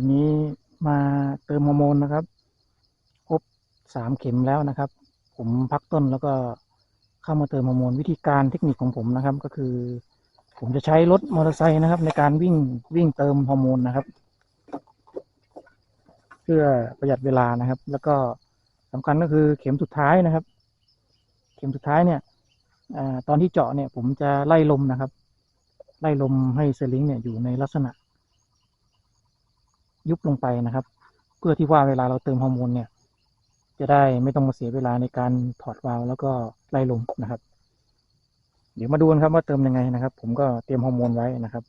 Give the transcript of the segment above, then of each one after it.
วันนี้มาเติมฮอร์โมนนะครับ ครบสามเข็มแล้วนะครับ ผมพักต้นแล้วก็เข้ามาเติมฮอร์โมนวิธีการเทคนิคของผมนะครับ ก็คือ ผมจะใช้รถมอเตอร์ไซค์นะครับ ในการวิ่งวิ่งเติมฮอร์โมนนะครับ เพื่อประหยัดเวลานะครับ แล้วก็สำคัญก็คือเข็มสุดท้ายนะครับ เข็มสุดท้ายเนี่ยอตอนที่เจาะเนี่ย ผมจะไล่ลมนะครับ ไล่ลมให้สลิงเนี่ยอยู่ในลักษณะ ยุบลงไปนะครับ เพื่อที่ว่าเวลาเราเติมฮอร์โมนเนี่ย จะได้ไม่ต้องมาเสียเวลาในการถอดวาล์วแล้วก็ไล่ลมนะครับ เดี๋ยวมาดูกันครับว่าเติมยังไงนะครับ ผมก็เตรียมฮอร์โมนไว้นะครับ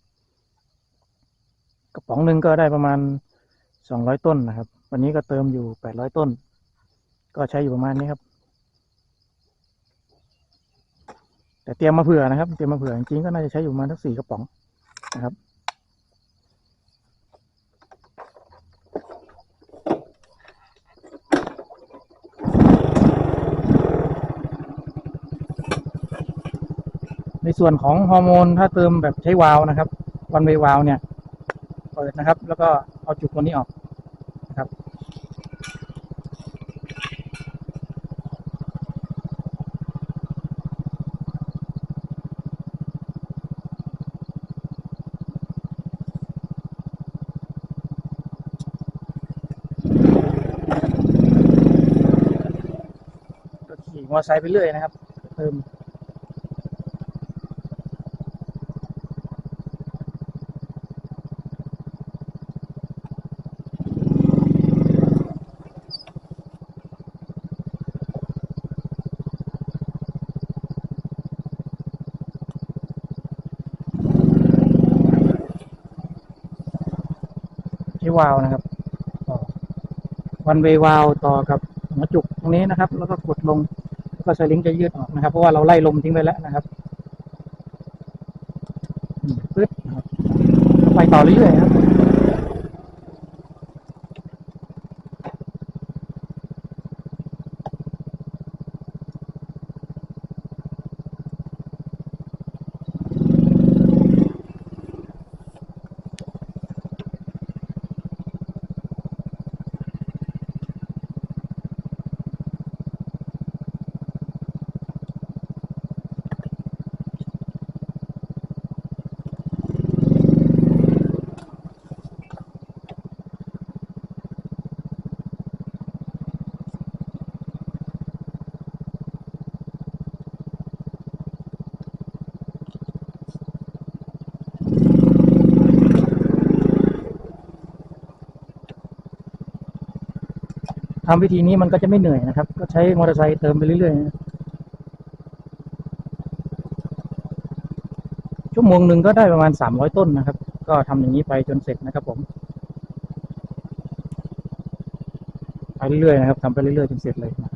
กระป๋องหนึ่งก็ได้ประมาณสองร้อยต้นนะครับ วันนี้ก็เติมอยู่แปดร้อยต้น ก็ใช้อยู่ประมาณนี้ครับ แต่เตรียมมาเผื่อนะครับ เตรียมมาเผื่อจริงๆก็น่าจะใช้อยู่ประมาณทั้งสี่กระป๋องนะครับ ในส่วนของฮอร์โมนถ้าเติมแบบใช้วาล์วนะครับวันเววาล์วเนี่ยเปิดนะครับ แล้วก็เอาจุดตัวนี้ออกนะครับ ก็ขี่มอเตอร์ไซค์ไปเรื่อยนะครับ เติม ที่วาล์วนะครับวันเววาล์วต่อกับหัวจุกตรงนี้นะครับ แล้วก็กดลงก็สลิงจะยืดออกนะครับ เพราะว่าเราไล่ลมทิ้งไปแล้วนะครับปึ๊บไปต่อเรื่อยๆครับ ทำวิธีนี้มันก็จะไม่เหนื่อยนะครับ ก็ใช้มอเตอร์ไซค์เติมไปเรื่อยๆ ชั่วโมงหนึ่งก็ได้ประมาณสามร้อยต้นนะครับ ก็ทำอย่างนี้ไปจนเสร็จนะครับผม ไปเรื่อยๆนะครับทำไปเรื่อยๆจนเสร็จเลยนะ